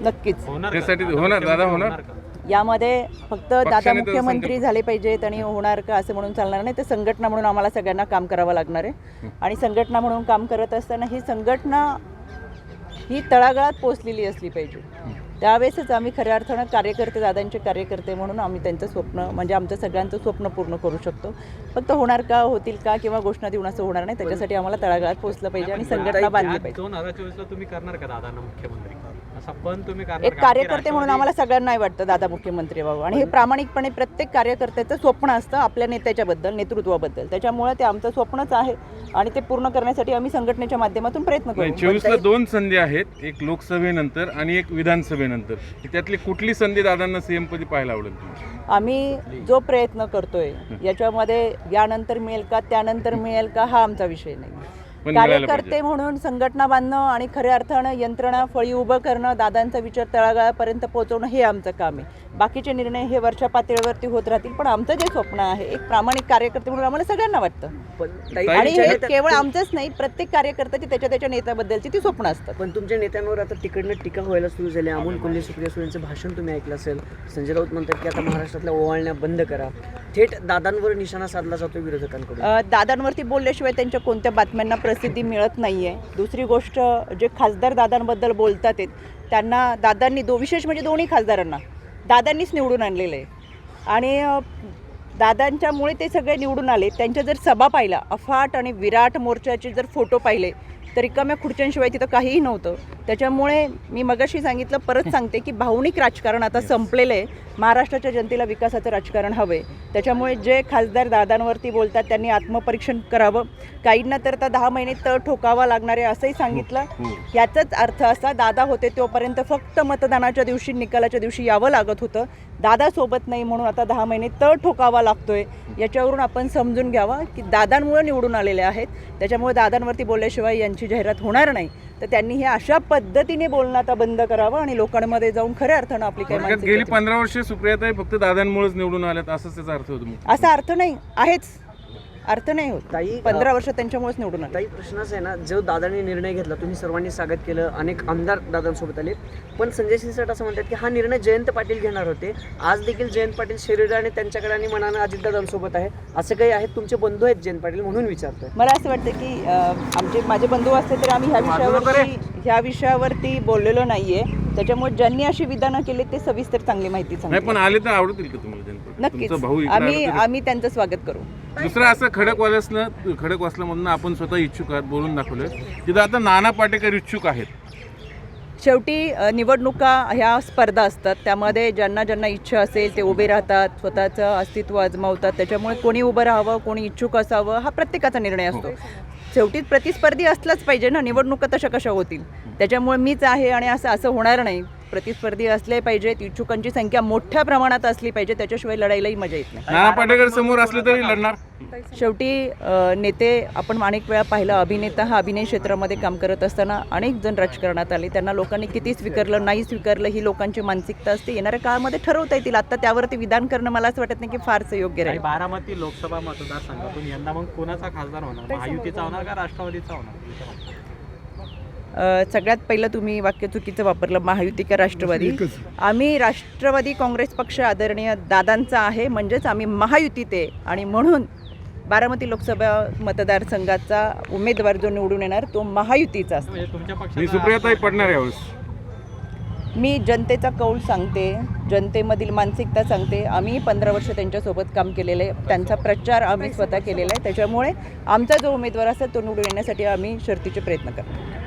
नक्कीच. होणार त्यासाठी होणार दादा होणार? यामध्ये फक्त दादा पक्षाने तर मुख्यमंत्री संकल्प- झाले पाहिजेत आणि होणार का असं म्हणून चालणार नाही. तर संघटना म्हणून आम्हाला सगळ्यांना काम करावं लागणार आहे. आणि संघटना म्हणून काम करत असताना ही संघटना ही तळागाळात पोचलेली असली पाहिजे. त्यावेळेसच आम्ही खऱ्या अर्थानं कार्यकर्ते दादांचे कार्यकर्ते म्हणून आम्ही त्यांचं स्वप्न म्हणजे आमचं सगळ्यांचं स्वप्न पूर्ण करू शकतो. फक्त होणार का होतील का किंवा घोषणा देऊन असं होणार नाही. त्याच्यासाठी आम्हाला तळागाळात पोचलं पाहिजे आणि संघटना बांधली पाहिजे. दोन हजार चोवीस ला तुम्ही करणार का दादांना मुख्यमंत्री? एक? कार्यकर्ते म्हणून आम्हाला सगळ्यांनाही वाटतं दादा मुख्यमंत्री व्हावं आणि हे प्रामाणिकपणे प्रत्येक कार्यकर्त्याचं स्वप्न असतं आपल्या नेत्याच्याबद्दल नेतृत्वाबद्दल. त्याच्यामुळे ते आमचं स्वप्नच आहे आणि ते पूर्ण करण्यासाठी आम्ही संघटनेच्या माध्यमातून प्रयत्न नाही करू चोवीसला दोन संधी आहेत एक लोकसभेनंतर आणि एक विधानसभेनंतर. त्यातली कुठली संधी दादांना सीएम पदी पाहायला आवडेल तुम्हाला? आम्ही जो प्रयत्न करतोय याच्यामध्ये यानंतर मिळेल का त्यानंतर मिळेल का हा आमचा विषय नाही. कार्यकर्ते. म्हणून संघटना बांधणं आणि खऱ्या अर्थानं यंत्रणा फळी उभं करणं दादांचा विचार तळागाळापर्यंत पोहोचवणं हे आमचं काम आहे. बाकीचे निर्णय हे वरच्या पातळीवरती होत राहतील पण आमचं जे स्वप्न आहे एक प्रामाणिक कार्यकर्ते म्हणून आम्हाला सगळ्यांना वाटतं. आणि हे केवळ आमचंच नाही प्रत्येक कार्यकर्त्याची त्याच्या त्याच्या नेत्याबद्दलची ती स्वप्न असतात. पण तुमच्या नेत्यांवर आता तिकडनं टीका व्हायला सुरू झाली. अमोल कोल्हे सुप्रिया सुळेंचं भाषण तुम्ही ऐकलं असेल. संजय राऊत म्हणतात की आता महाराष्ट्रातल्या ओवाळण्या बंद करा. थेट दादांवर निशाणा साधला जातो विरोधकांकडून. दादांवरती बोलल्याशिवाय त्यांच्या कोणत्या बातम्यांना प्रसिद्धी मिळत नाही आहे दुसरी गोष्ट जे खासदार दादांबद्दल बोलतात आहेत त्यांना दादांनी दो विशेष म्हणजे दोन्ही खासदारांना दादांनीच निवडून आणलेलं आहे आणि दादांच्यामुळे ते सगळे निवडून आले. त्यांच्या जर सभा पाहिला अफाट आणि विराट मोर्चाचे जर फोटो पाहिले तर रिकाम्या खुर्च्यांशिवाय तिथं काहीही नव्हतं. त्याच्यामुळे मी मगाशी सांगितलं परत सांगते की भावनिक राजकारण आता संपलेलं आहे. महाराष्ट्राच्या जनतेला विकासाचं राजकारण हवं आहे त्याच्यामुळे जे खासदार दादांवरती बोलतात त्यांनी आत्मपरीक्षण करावं. काहींना तर आता दहा महिने तळ ठोकावा लागणार आहे असंही सांगितलं. हो. याचाच अर्थ असा दादा होते तोपर्यंत फक्त मतदानाच्या दिवशी निकालाच्या दिवशी यावं लागत होतं. दादा सोबत नाही म्हणून आता दहा महिने तळ ठोकावा लागतोय. याच्यावरून आपण समजून घ्यावा की दादांमुळे निवडून आलेले आहेत. त्याच्यामुळे दादांवरती बोलल्याशिवाय यांची जाहिरात होणार नाही. तर त्यांनी हे अशा पद्धतीने बोलणं आता बंद करावं आणि लोकांमध्ये जाऊन खऱ्या अर्थानं आपली मानसिकता गेली पंधरा वर्षे सुप्रियाताई फक्त दादांमुळेच निवडून आल्यात असंच त्याचा अर्थ होतो असा अर्थ नाही आहेच. अर्थ नाही होत. ताई पंधरा वर्ष त्यांच्यामुळेच निवडून आले. ताई प्रश्नच आहे ना जो दादांनी निर्णय घेतला तुम्ही सर्वांनी स्वागत केलं अनेक आमदार दादांसोबत आले. पण संजय शिरसाट असं म्हणतात की हा निर्णय जयंत पाटील घेणार होते. आज देखील जयंत पाटील शरीराने त्यांच्याकडे आणि मनानं अजितदादांसोबत आहे. असं काही आहेत तुमचे बंधू आहेत जयंत पाटील म्हणून विचारतोय. मला असं वाटतं की आमचे माझे बंधू असते तर आम्ही ह्या विषयावरती ह्या विषयावरती बोललेलो नाहीये. त्याच्यामुळे ज्यांनी अशी विधानं केली ते सविस्तर चांगली माहिती नाही सांगते पण आले तर आवडतील का तुम्हाला? नक्कीच. तुमचा भाऊ इकडे आम्ही तरी- आम्ही त्यांचं स्वागत करू. दुसरं असं खडकवाल्यासनं खडकवासल्यामधून आपण स्वतः इच्छुक आहात बोलून दाखवलं. तिथं आता नाना पाटेकर इच्छुक आहेत. शेवटी अ, निवडणुका ह्या स्पर्धा असतात. त्यामध्ये ज्यांना ज्यांना इच्छा असेल ते उभे राहतात स्वतःचं अस्तित्व आजमावतात. त्याच्यामुळे कोणी उभं राहावं कोणी इच्छुक असावं हा प्रत्येकाचा निर्णय असतो. शेवटी प्रतिस्पर्धी असलाच पाहिजे ना. निवडणुका तशा कशा होतील? त्याच्यामुळे मीच आहे आणि असं असं होणार नाही. प्रतिस्पर्धी असले पाहिजेत. इच्छुकांची संख्या मोठ्या प्रमाणात असली पाहिजे. त्याच्याशिवाय लढाईलाही मजा येत नाही. नाना पाटेकर समोर असले तरी लढणार. शेवटी अ, नेते आपण अनेक वेळा पाहिलं अभिनेता हा अभिनय क्षेत्रामध्ये काम करत असताना अनेक जण राजकारणात आले. त्यांना लोकांनी किती स्वीकारलं नाही स्वीकारलं ही लोकांची मानसिकता असते. येणाऱ्या काळामध्ये ठरवता येतील. आता त्यावरती विधान करणं मला असं वाटत नाही की फारसं योग्य आणि राहील बारामती लोकसभा मतदारसंघातून यंदा मग कोणाचा खासदार होणार? महायुतीचा होणार का राष्ट्रवादीचा होणार? सगळ्यात पहिलं तुम्ही वाक्य चुकीचं वापरलं महायुती का राष्ट्रवादी? आम्ही राष्ट्रवादी काँग्रेस पक्ष आदरणीय दादांचा आहे म्हणजेच आम्ही महायुतीत आहे आणि म्हणून बारामती लोकसभा मतदारसंघाचा उमेदवार जो निवडून येणार तो महायुतीचा असतो. म्हणजे तुमच्या मी पक्षाचा सुप्रियाताई पडणार यावेळेस. मी जनतेचा कौल सांगते जनतेमधील मानसिकता सांगते. आम्ही पंधरा वर्ष त्यांच्यासोबत काम केलेलं आहे. त्यांचा प्रचार आम्ही स्वतः केलेला आहे. त्याच्यामुळे आमचा जो उमेदवार असेल तो निवडून येण्यासाठी आम्ही शर्तीचे प्रयत्न करतो.